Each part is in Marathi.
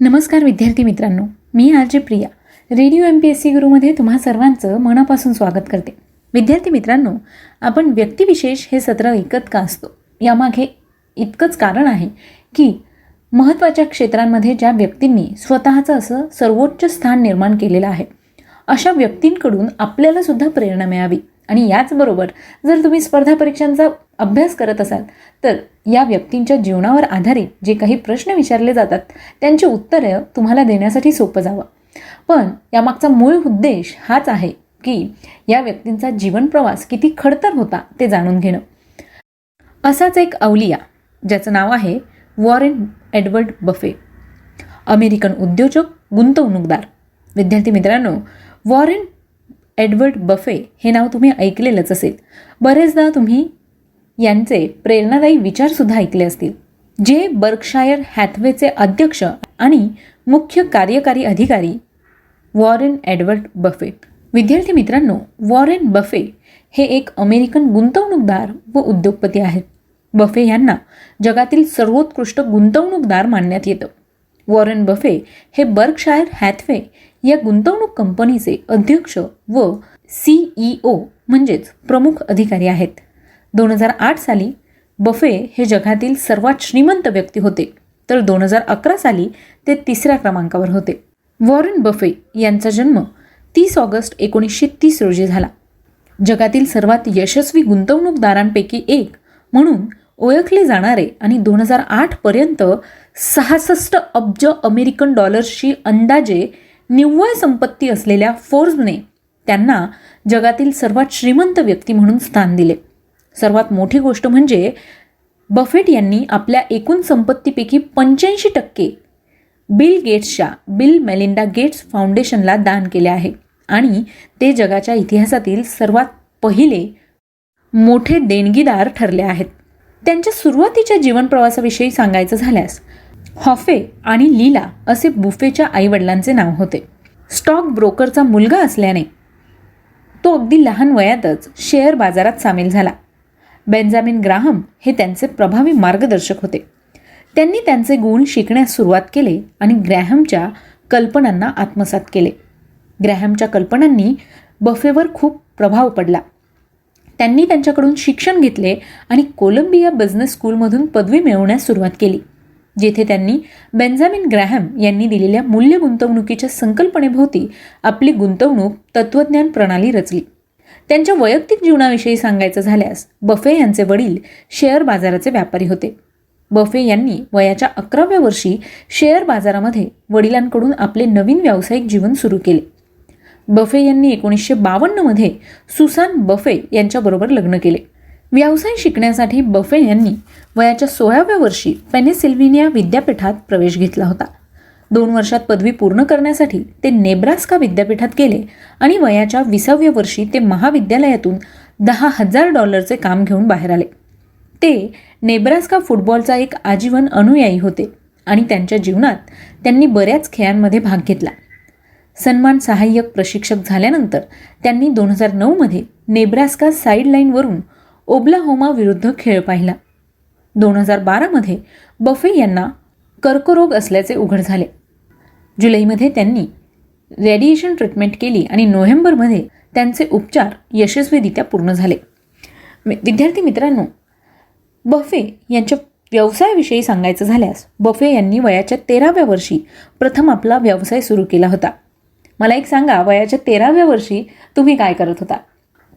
नमस्कार विद्यार्थी मित्रांनो मी R J Priya. Radio M P S C गुरुमध्ये तुम्हा सर्वांचं मनापासून स्वागत करते. विद्यार्थी मित्रांनो आपण व्यक्तिविशेष हे सत्र ऐकत का असतो? यामागे इतकंच कारण आहे की महत्त्वाच्या क्षेत्रांमध्ये ज्या व्यक्तींनी स्वतःचं असं सर्वोच्च स्थान निर्माण केलेलं आहे अशा व्यक्तींकडून आपल्यालासुद्धा प्रेरणा मिळावी. आणि याचबरोबर जर तुम्ही स्पर्धा परीक्षांचा अभ्यास करत असाल तर या व्यक्तींच्या जीवनावर आधारित जे काही प्रश्न विचारले जातात त्यांची उत्तरं तुम्हाला देण्यासाठी सोपं जावं. पण यामागचा मूळ उद्देश हाच आहे की या व्यक्तींचा जीवनप्रवास किती खडतर होता ते जाणून घेणं. असाच एक अवलिया ज्याचं नाव आहे वॉरेन एडवर्ड बफे अमेरिकन उद्योजक गुंतवणूकदार. विद्यार्थी मित्रांनो वॉरेन एडवर्ड बफे हे नाव तुम्ही ऐकलेलंच असेल. बरेचदा तुम्ही यांचे प्रेरणादायी विचारसुद्धा ऐकले असतील. जे बर्कशायर हॅथवेचे अध्यक्ष आणि मुख्य कार्यकारी अधिकारी वॉरेन एडवर्ड बफे. विद्यार्थी मित्रांनो वॉरेन बफे हे एक अमेरिकन गुंतवणूकदार व उद्योगपती आहेत. बफे यांना जगातील सर्वोत्कृष्ट गुंतवणूकदार मानण्यात येतं. वॉरेन बफे हे बर्कशायर हॅथवे या गुंतवणूक कंपनीचे अध्यक्ष व सीईओ म्हणजेच प्रमुख अधिकारी आहेत. दोन हजार आठ साली बफे हे जगातील सर्वात श्रीमंत व्यक्ती होते. तर दोन हजार अकरा साली ते तिसऱ्या क्रमांकावर होते. वॉरेन बफे यांचा जन्म तीस ऑगस्ट एकोणीसशे तीस रोजी झाला. जगातील सर्वात यशस्वी गुंतवणूकदारांपैकी एक म्हणून ओळखले जाणारे आणि दोन हजार आठपर्यंत सहासष्ट अब्ज अमेरिकन डॉलर्सची अंदाजे निव्वळ संपत्ती असलेल्या फोर्ब्सने त्यांना जगातील सर्वात श्रीमंत व्यक्ती म्हणून स्थान दिले. सर्वात मोठी गोष्ट म्हणजे बफेट यांनी आपल्या एकूण संपत्तीपैकी पंच्याऐंशी टक्के बिल गेट्सच्या बिल मेलिंडा गेट्स फाउंडेशनला दान केले आहे. आणि ते जगाच्या इतिहासातील सर्वात पहिले मोठे देणगीदार ठरले आहेत. त्यांच्या सुरुवातीच्या जीवनप्रवासाविषयी सांगायचं झाल्यास हॉफे आणि लीला असे बुफेच्या आईवडिलांचे नाव होते. स्टॉक ब्रोकरचा मुलगा असल्याने तो अगदी लहान वयातच शेअर बाजारात सामील झाला. बेंजामिन ग्राहम हे त्यांचे प्रभावी मार्गदर्शक होते. त्यांनी त्यांचे गुण शिकण्यास सुरुवात केले आणि ग्रॅहमच्या कल्पनांना आत्मसात केले. ग्रॅहमच्या कल्पनांनी बफेवर खूप प्रभाव पडला. त्यांनी त्यांच्याकडून शिक्षण घेतले आणि कोलंबिया बिझनेस स्कूलमधून पदवी मिळवण्यास सुरुवात केली. जेथे त्यांनी बेंजामिन ग्रॅहम यांनी दिलेल्या मूल्य गुंतवणुकीच्या संकल्पनेभोवती आपली गुंतवणूक तत्वज्ञान प्रणाली रचली. त्यांच्या वैयक्तिक जीवनाविषयी सांगायचं झाल्यास बफे यांचे वडील शेअर बाजाराचे व्यापारी होते. बफे यांनी वयाच्या अकराव्या वर्षी शेअर बाजारामध्ये वडिलांकडून आपले नवीन व्यावसायिक जीवन सुरू केले. बफे यांनी एकोणीसशे बावन्नमध्ये सुसान बफे यांच्याबरोबर लग्न केले. व्यवसाय शिकण्यासाठी बफे यांनी वयाच्या सोळाव्या वर्षी पेनेसिल्व्हिनिया विद्यापीठात प्रवेश घेतला होता. दोन वर्षात पदवी पूर्ण करण्यासाठी ते नेब्रास्का विद्यापीठात गेले आणि वयाच्या विसाव्या वर्षी ते महाविद्यालयातून दहा हजार डॉलरचे काम घेऊन बाहेर आले. ते नेब्रास्का फुटबॉलचा एक आजीवन अनुयायी होते आणि त्यांच्या जीवनात त्यांनी बऱ्याच खेळांमध्ये भाग घेतला. सन्मान सहाय्यक प्रशिक्षक झाल्यानंतर त्यांनी दोन हजार नऊमध्ये नेब्रास्का साईडलाईनवरून ओब्लाहोमा विरुद्ध खेळ पाहिला. दोन हजार बारामध्ये बफे यांना कर्करोग असल्याचे उघड झाले. जुलैमध्ये त्यांनी रेडिएशन ट्रीटमेंट केली आणि नोव्हेंबरमध्ये त्यांचे उपचार यशस्वीरित्या पूर्ण झाले. विद्यार्थी मित्रांनो बफे यांच्या व्यवसायाविषयी सांगायचं झाल्यास बफे यांनी वयाच्या तेराव्या वर्षी प्रथम आपला व्यवसाय सुरू केला होता. मला एक सांगा वयाच्या तेराव्या वर्षी तुम्ही काय करत होता?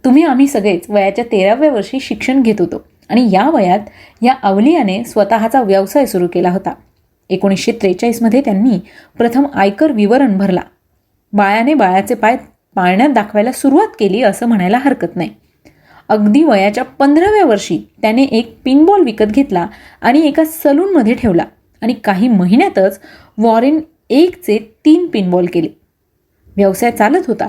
तुम्ही आम्ही सगळेच वयाच्या तेराव्या वर्षी शिक्षण घेत होतो. आणि या वयात या अवलियाने स्वतःचा व्यवसाय सुरू केला होता. एकोणीसशे त्रेचाळीसमध्ये त्यांनी प्रथम आयकर विवरण भरला. बाळाने बाळाचे पाय पाळण्यात दाखवायला सुरुवात केली असं म्हणायला हरकत नाही. अगदी वयाच्या पंधराव्या वर्षी त्याने एक पिनबॉल विकत घेतला आणि एका सलूनमध्ये ठेवला. आणि काही महिन्यातच वॉरेन एकचे तीन पिनबॉल केले. व्यवसाय चालत होता.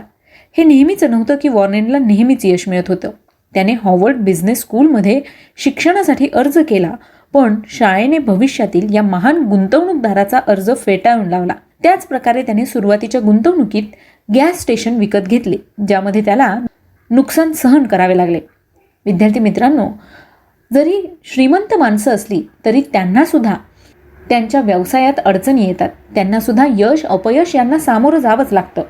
हे नेहमीच नव्हतं की वॉर्नेनला नेहमीच यश मिळत होतं. त्याने हॉवर्ड बिझनेस स्कूलमध्ये शिक्षणासाठी अर्ज केला पण शाळेने भविष्यातील या महान गुंतवणूकदाराचा अर्ज फेटाळून लावला. त्याच प्रकारे त्याने सुरुवातीच्या गुंतवणुकीत गॅस स्टेशन विकत घेतले ज्यामध्ये त्याला नुकसान सहन करावे लागले. विद्यार्थी मित्रांनो जरी श्रीमंत माणसं असली तरी त्यांनासुद्धा त्यांच्या व्यवसायात अडचणी येतात. त्यांनासुद्धा यश अपयश यांना सामोरं जावंच लागतं.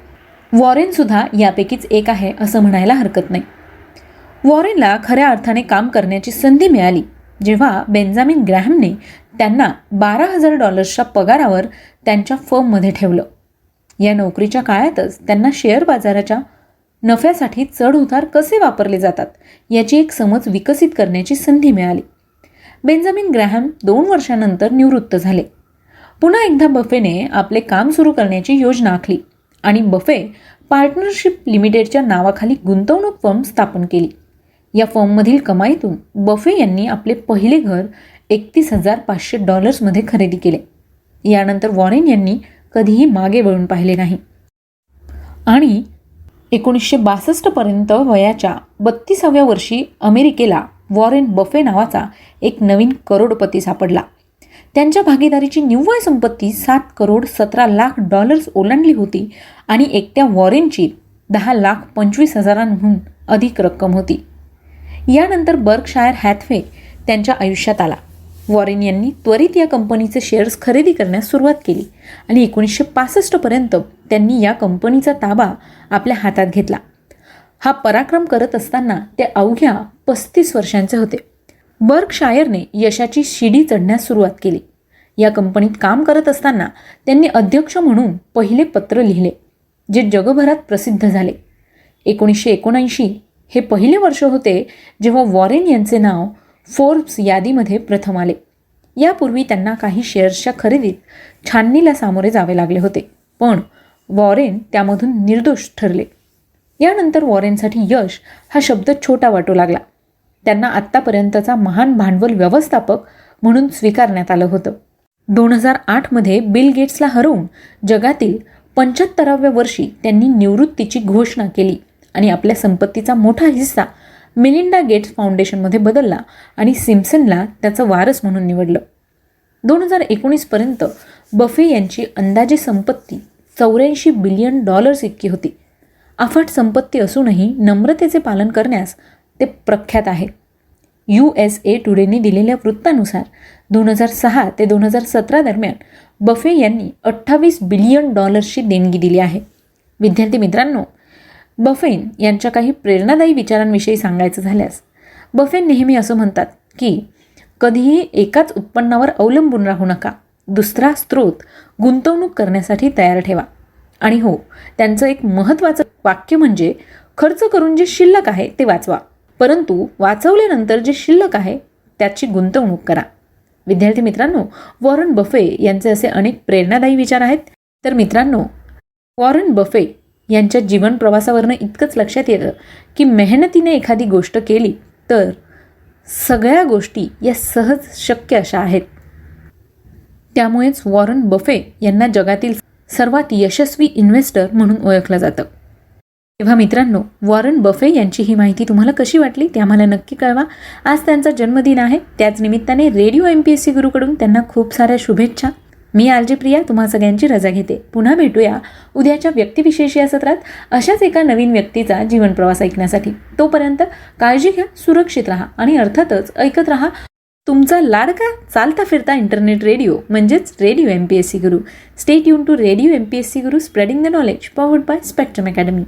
वॉरेनसुद्धा यापैकीच एक आहे असं म्हणायला हरकत नाही. वॉरेनला खऱ्या अर्थाने काम करण्याची संधी मिळाली जेव्हा बेंजामिन ग्रॅहमने त्यांना बारा हजार डॉलर्सच्या पगारावर त्यांच्या फर्ममध्ये ठेवलं. या नोकरीच्या काळातच त्यांना शेअर बाजाराच्या नफ्यासाठी चढउतार कसे वापरले जातात याची एक समज विकसित करण्याची संधी मिळाली. बेंजामिन ग्रॅहम दोन वर्षानंतर निवृत्त झाले. पुन्हा एकदा बफेने आपले काम सुरू करण्याची योजना आखली. आणि बफे पार्टनरशिप लिमिटेडच्या नावाखाली गुंतवणूक फर्म स्थापन केली. या फर्ममधील कमाईतून बफे यांनी आपले पहिले घर एकतीस हजार पाचशे डॉलर्समध्ये खरेदी केले. यानंतर वॉरेन यांनी कधीही मागे वळून पाहिले नाही. आणि एकोणीसशे बासष्टपर्यंत वयाच्या बत्तीसाव्या वर्षी अमेरिकेला वॉरेन बफे नावाचा एक नवीन करोडपती सापडला. त्यांच्या भागीदारीची निव्वळ संपत्ती सात करोड सतरा लाख डॉलर्स ओलांडली होती आणि एकट्या वॉरेनची दहा लाख पंचवीस हजारांहून अधिक रक्कम होती. यानंतर बर्कशायर हॅथवे त्यांच्या आयुष्यात आला. वॉरेन यांनी त्वरित या कंपनीचे शेअर्स खरेदी करण्यास सुरुवात केली आणि एकोणीसशे पासष्टपर्यंत त्यांनी या कंपनीचा ताबा आपल्या हातात घेतला. हा पराक्रम करत असताना ते अवघ्या पस्तीस वर्षांचे होते. बर्कशायरने यशाची शिडी चढण्यास सुरुवात केली. या कंपनीत काम करत असताना त्यांनी अध्यक्ष म्हणून पहिले पत्र लिहिले जे जगभरात प्रसिद्ध झाले. एकोणीसशे एकोणऐंशी हे पहिले वर्ष होते जेव्हा वॉरेन यांचे नाव फोर्ब्स यादीमध्ये प्रथम आले. यापूर्वी त्यांना काही शेअर्सच्या खरेदीत छाननीला सामोरे जावे लागले होते पण वॉरेन त्यामधून निर्दोष ठरले. यानंतर वॉरेनसाठी यश हा शब्द छोटा वाटू लागला. त्यांना आत्तापर्यंतचा महान भांडवल व्यवस्थापक म्हणून स्वीकारण्यात आलं होतं. दोन हजार आठमध्ये बिल गेट्सला हरवून जगातील पंच्याहत्तराव्या वर्षी त्यांनी निवृत्तीची घोषणा केली आणि आपल्या संपत्तीचा मोठा हिस्सा मिलिंडा गेट्स फाउंडेशनमध्ये बदलला आणि सिम्पसनला त्याचं वारस म्हणून निवडलं. दोन हजार एकोणीसपर्यंत बफे यांची अंदाजे संपत्ती चौऱ्याऐंशी बिलियन डॉलर्स इतकी होती. अफाट संपत्ती असूनही नम्रतेचे पालन करण्यास ते प्रख्यात आहे. यू एस ए टुडेने दिलेल्या वृत्तानुसार दोन हजार सहा ते दोन हजार सतरा दरम्यान बफे यांनी अठ्ठावीस बिलियन डॉलर्सची देणगी दिली आहे. विद्यार्थी मित्रांनो बफेन यांच्या काही प्रेरणादायी विचारांविषयी सांगायचं झाल्यास बफेन नेहमी असं म्हणतात की कधीही एकाच उत्पन्नावर अवलंबून राहू नका. दुसरा स्रोत गुंतवणूक करण्यासाठी तयार ठेवा. आणि हो त्यांचं एक महत्त्वाचं वाक्य म्हणजे खर्च करून जे शिल्लक आहे ते वाचवा. परंतु वाचवल्यानंतर जे शिल्लक आहे त्याची गुंतवणूक करा. विद्यार्थी मित्रांनो वॉरन बफे यांचे असे अनेक प्रेरणादायी विचार आहेत. तर मित्रांनो वॉरन बफे यांच्या जीवन प्रवासावरनं इतकंच लक्षात येतं की मेहनतीने एखादी गोष्ट केली तर सगळ्या गोष्टी या सहज शक्य अशा आहेत. त्यामुळेच वॉरन बफे यांना जगातील सर्वात यशस्वी इन्व्हेस्टर म्हणून ओळखलं जातं. तेव्हा मित्रांनो वॉरन बफे यांची ही माहिती तुम्हाला कशी वाटली ते आम्हाला नक्की कळवा. आज त्यांचा जन्मदिन आहे. त्याच निमित्ताने radio M P S C गुरुकडून त्यांना खूप साऱ्या शुभेच्छा. मी आलजी प्रिया तुम्हा सगळ्यांची रजा घेते. पुन्हा भेटूया उद्याच्या व्यक्तिविशेष या सत्रात अशाच एका नवीन व्यक्तीचा जीवन प्रवास ऐकण्यासाठी. तोपर्यंत काळजी घ्या सुरक्षित राहा आणि अर्थातच ऐकत राहा. तुमचा लाडका चालता फिरता इंटरनेट रेडिओ म्हणजेच radio M P S C Guru. Stay युन to radio M P S C Guru spreading the knowledge powered by Spectrum Academy